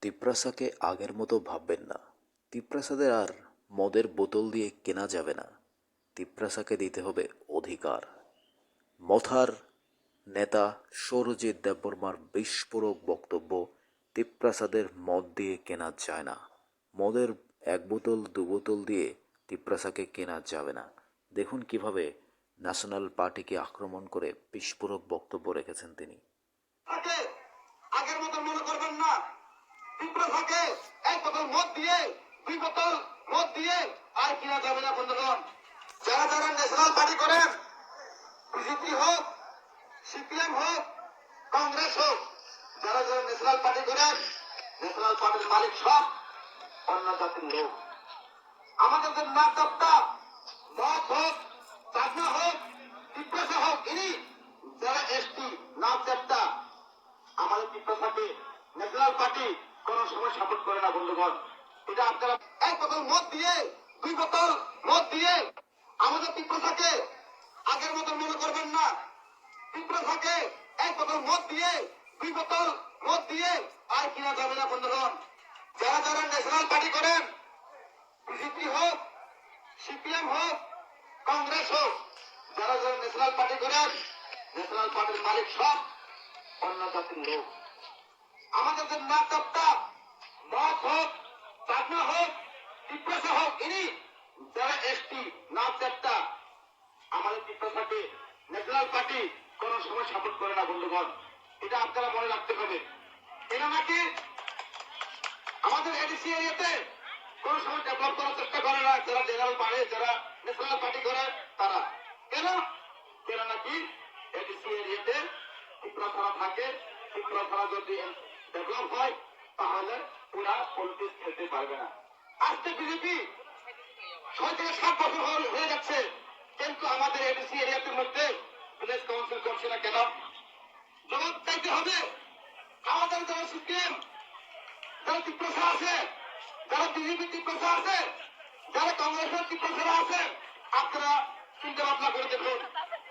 তিপ্রাসাকে আগের মতো ভাববেন না। তিপ্রাসাদের আর মদের বোতল দিয়ে কেনা যাবে না। তিপ্রাসাকে দিতে হবে অধিকার। মথার নেতা সৌরজিৎ দেববর্মার বিস্ফোরক বক্তব্য তিপ্রাসাদের মদ দিয়ে কেনা যায় না। মদের এক বোতল, দু বোতল দিয়ে তিপ্রাসাকে কেনা যাবে না। দেখুন কীভাবে ন্যাশনাল পার্টিকে আক্রমণ করে বিস্ফোরক বক্তব্য রেখেছেন তিনি। আগের মতো মনে করবেন না। তীব্র থাকে। এক বোতল মদ দিয়ে, দুই বোতল মদ দিয়ে আর কিনা যাবে না বন্ধুগণ। যারা যারা ন্যাশনাল পার্টি করেন বিজেপি হোক সিপিএম হোক, কংগ্রেস হোক, যারা যারা ন্যাশনাল পার্টি করেন ন্যাশনাল পার্টির মালিক সব অন্য জাতির লোক। আমাদের যে নাক দপ্তা মদ হোক চাকমা হোক তীব্রসা হোক, ইনি যারা এসটি নাক দপ্তা আমাদের তীব্রসাকে ন্যাশনাল পার্টি কোন সময় সাপোর্ট করে না, বন্ধুগণ। এটা আপনারা এক বোতল মদ দিয়ে, দুই বোতল মদ দিয়ে আমাদের তীব্রসাকে আগের মতো মনে করবেন না। তীব্রসাকে এক বোতল মদ দিয়ে, দুই বোতল মদ দিয়ে আর কিনা যাবে না, বন্ধুগণ। যারা যারা ন্যাশনাল পার্টি করেন, বিজেপি হোক, সিপিএম হোক, কংগ্রেস হোক, যারা যারা ন্যাশনাল পার্টি করেন ন্যাশনাল পার্টির মালিক সব অন্য জাতির লোক। আমাদের যে নাক মদ হোক, চাকমা হোক তীব্রসা হোক, ইনি যারা এসটি নাক দপ্তা আমাদের তীব্রসাকে ন্যাশনাল পার্টি কোন সময় সাপোর্ট করে না, বন্ধুগণ। এটা আপনারা মনে রাখতে হবে। এরা নাকি আমাদের এডিসি এরিয়াতে কোন সময় ডেভেলপ করার চেষ্টা করে না, যারা জেনারেল পারে, যারা ন্যাশনাল পার্টি করে, তারা। কেন? কেন নাকি এডিসি এরিয়াতে ছাড়া থাকে ছাড়া যদি ডেভেলপ হয়, তাহলে পুরা পলিটিক্স খেলতে পারবে না। আজকে বিজেপি ছয় থেকে সাত বছর হল- হয়ে যাচ্ছে, কিন্তু আমাদের এডিসি এরিয়াতে মধ্যে ভিলেজ কাউন্সিল করছে না কেন? জবাব চাইতে হবে, আমাদের যারা সিপিএম যারা তীব্রসা আছে, যারা বিজেপি তীব্রসা আছে, যারা কংগ্রেসের তীব্রসা আছে, আপনারা চিন্তা ভাবনা করে দেখুন,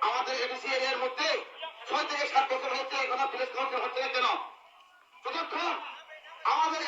আমাদের এডিসি এরিয়ার মধ্যে ছয় থেকে সাত বছর হচ্ছে, এখনও ভিলেজ কাউন্সিল হচ্ছে না কেন?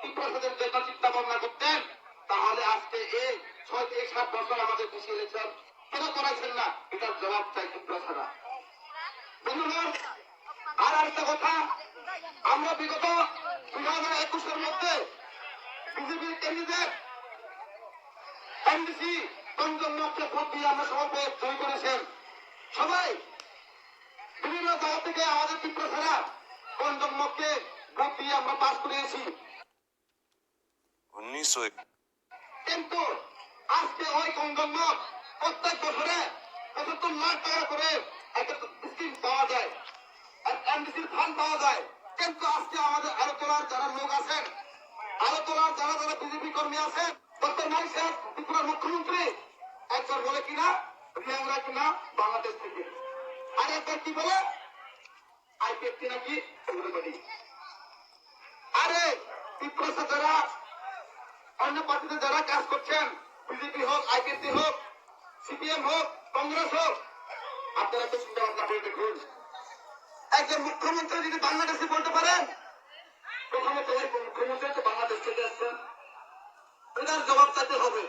টিপ্রাসাদের জন্য চিন্তা ভাবনা করতেন, তাহলে আজকে এই ছয় থেকে সাত বছর আমাদের কৃষি ইলেকশন কেন করাইছেন না? এটার জবাব চাই টিপ্রাসারা বন্ধুগণ আর একটা কথা, আমরা বিগত দুই হাজার একুশের মধ্যে বিজেপির ক্যান্ডিডেট এনডিসি কঞ্জনকে ভোট দিয়ে আমরা সবাই জয় করেছেন। সবাই, বিভিন্ন জায়গা থেকে আমাদের তীব্র ছাড়া কঞ্জনকে ভোট দিয়ে আমরা পাস করিয়েছি। উনিশশো কিন্তু আজকে ওই কঞ্জনক প্রত্যেক বছরে পঁচাত্তর লাখ টাকা করে একটা স্কিম পাওয়া যায় এমডিসির ফান্ড পাওয়া যায়। কিন্তু আজকে আমাদের আলোচনার যারা লোক আছেন আলোচনার যারা যারা বিজেপি কর্মী আছেন, ডক্টর মাই সাহেব ত্রিপুরার মুখ্যমন্ত্রী একবার বলে কিনা রিয়াংরা কিনা, বাংলাদেশ থেকে। আর একবার কি বলে? আইপিএফটি নাকি আরে, ত্রিপুরা যারা অন্য পার্টিতে যারা কাজ করছেন, বিজেপি হোক, আইপিএসি হোক, সিপিএম হোক, কংগ্রেস হোক, আপনারা তো চিন্তা ভাবনা করে দেখুন। একজন মুখ্যমন্ত্রী যদি বাংলাদেশে বলতে পারেন প্রথমত মুখ্যমন্ত্রী তো বাংলাদেশ থেকে আসছেন। এটার জবাব চাইতে হবে।